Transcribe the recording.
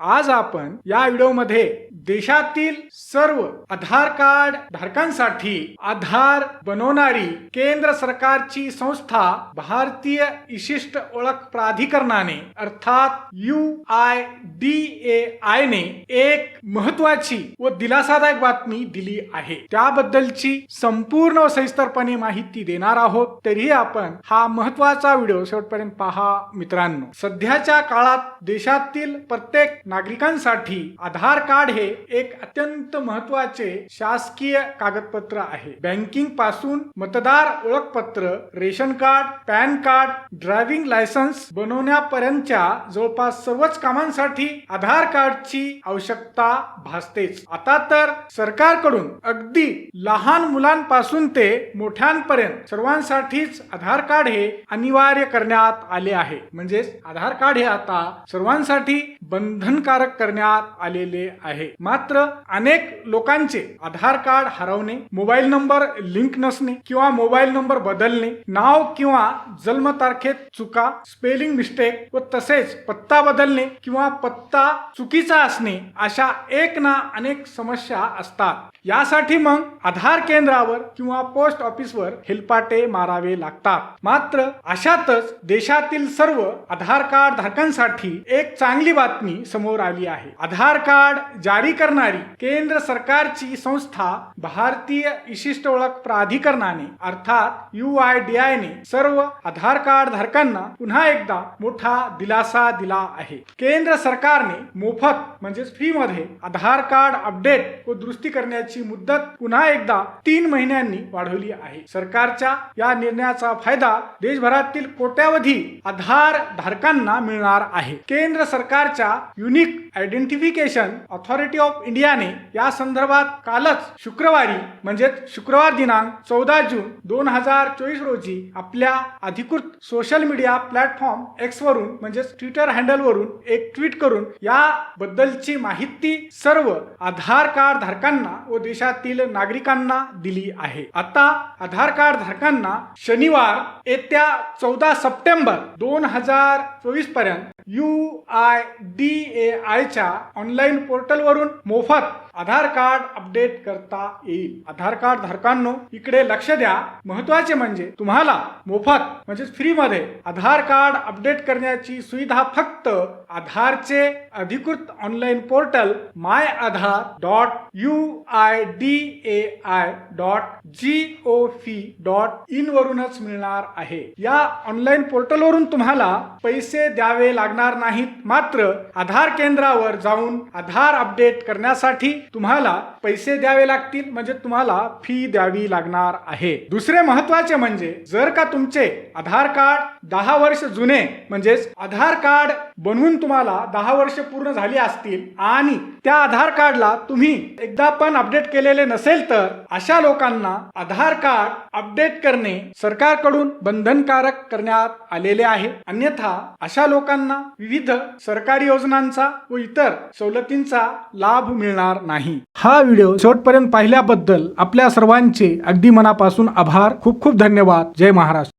आज आपण या व्हिडिओमध्ये देशातील सर्व आधार कार्ड धारकांसाठी आधार बनवणारी केंद्र सरकारची संस्था भारतीय विशिष्ट ओळख प्राधिकरणाने अर्थात U I D A I ने एक महत्वाची व दिलासादायक बातमी दिली आहे. त्याबद्दलची संपूर्ण व सविस्तरपणे माहिती देणार आहोत. तरीही आपण हा महत्त्वाचा व्हिडिओ शेवटपर्यंत पहा मित्रांनो. सध्याच्या काळात देशातील प्रत्येक नागरिकांसाठी आधार कार्ड हे एक अत्यंत महत्त्वाचे शासकीय कागदपत्र आहे. बँकिंगपासून मतदार ओळखपत्र ration card PAN card driving licence बनवण्यापर्यंतच्या जवळपास सर्वच कामांसाठी आधार कार्डची आवश्यकता भासतेच. आता तर सरकारकडून अगदी लहान मुलांपासून ते मोठ्यांपर्यंत सर्वांसाठीच आधार कार्ड हे अनिवार्य करण्यात आले आहे. म्हणजेच आधार कार्ड हे आता सर्वांसाठी बंधन बंधनकारक करण्यात आलेले आहे. मात्र अनेक लोकांचे आधार कार्ड हरवणे मोबाईल नंबर लिंक नसणे किंवा मोबाईल नंबर बदलणे नाव किंवा जन्मतारखेत चुका स्पेलिंग मिस्टेक व तसेच पत्ता बदलणे किंवा पत्ता चुकीचा असणे अशा एक ना अनेक समस्या असतात. यासाठी मग आधार केंद्रावर किंवा पोस्ट ऑफिसवर हेलपाटे मारावे लागतात. मात्र अशातच देशातील सर्व आधार कार्ड धारकांसाठी एक चांगली बातमी समोर आली आहे. आधार कार्ड जारी करणारी केंद्र सरकारची संस्था भारतीय विशिष्ट ओळख प्राधिकरणाने अर्थात यू आय डी आय ने सर्व आधार कार्ड धारकांना पुन्हा एकदा मोठा दिलासा दिला आहे. केंद्र सरकारने मोफत म्हणजेच फ्री मध्ये आधार कार्ड अपडेट व दुरुस्ती करण्याची मुदत पुन्हा एकदा तीन महिन्यांनी वाढवली आहे. सरकारच्या या निर्णयाचा फायदा देशभरातील कोट्यावधी आधार धारकांना मिळणार आहे. केंद्र सरकारच्या युनिक आयडेंटिफिकेशन ऑथॉरिटी ऑफ इंडियाने या संदर्भात कालच शुक्रवारी म्हणजेच शुक्रवार दिनांक चौदा जून दोन हजार चोवीस रोजी आपल्या अधिकृत सोशल मीडिया प्लॅटफॉर्म एक्स वरून म्हणजेच ट्विटर हँडल वरून एक ट्विट करून या बद्दलची माहिती सर्व आधार कार्ड धारकांना व देशातील नागरिकांना दिली आहे. आता आधार कार्ड धारकांना शनिवार येत्या चौदा सप्टेंबर दोन हजार चोवीसपर्यंत यू आय डी ए आयच्या ऑनलाईन पोर्टलवरून मोफत आधार कार्ड अपडेट करता येईल. आधार कार्ड धारकांनो इकडे लक्ष द्या. महत्त्वाचे म्हणजे तुम्हाला मोफत म्हणजे फ्री मध्ये आधार कार्ड अपडेट करण्याची सुविधा फक्त आधारचे अधिकृत online portal my Aadhaar dot U I D A I dot G O V dot in वरूनच मिळणार आहे. या ऑनलाईन पोर्टलवरून तुम्हाला पैसे द्यावे लागणार लागणार नाहीत. मात्र आधार केंद्रावर जाऊन आधार अपडेट करण्यासाठी तुम्हाला पैसे द्यावे लागतील म्हणजे तुम्हाला फी द्यावी लागणार आहे. दुसरे महत्त्वाचे म्हणजे जर का तुमचे आधार कार्ड दहा वर्ष जुने म्हणजेच आधार कार्ड बनवून तुम्हाला दहा वर्ष पूर्ण झाली असतील आणि त्या आधार कार्डला तुम्ही एकदा पण अपडेट केलेले नसेल तर अशा लोकांना आधार कार्ड अपडेट करणे सरकारकडून बंधनकारक करण्यात आलेले आहे. अन्यथा अशा लोकांना विविध सरकारी योजनांचा व इतर सवलतींचा लाभ मिळणार नाही. हा व्हिडिओ शेवटपर्यंत पाहिल्याबद्दल आपल्या सर्वांचे अगदी मनापासून आभार. खूप खूप धन्यवाद. जय महाराष्ट्र.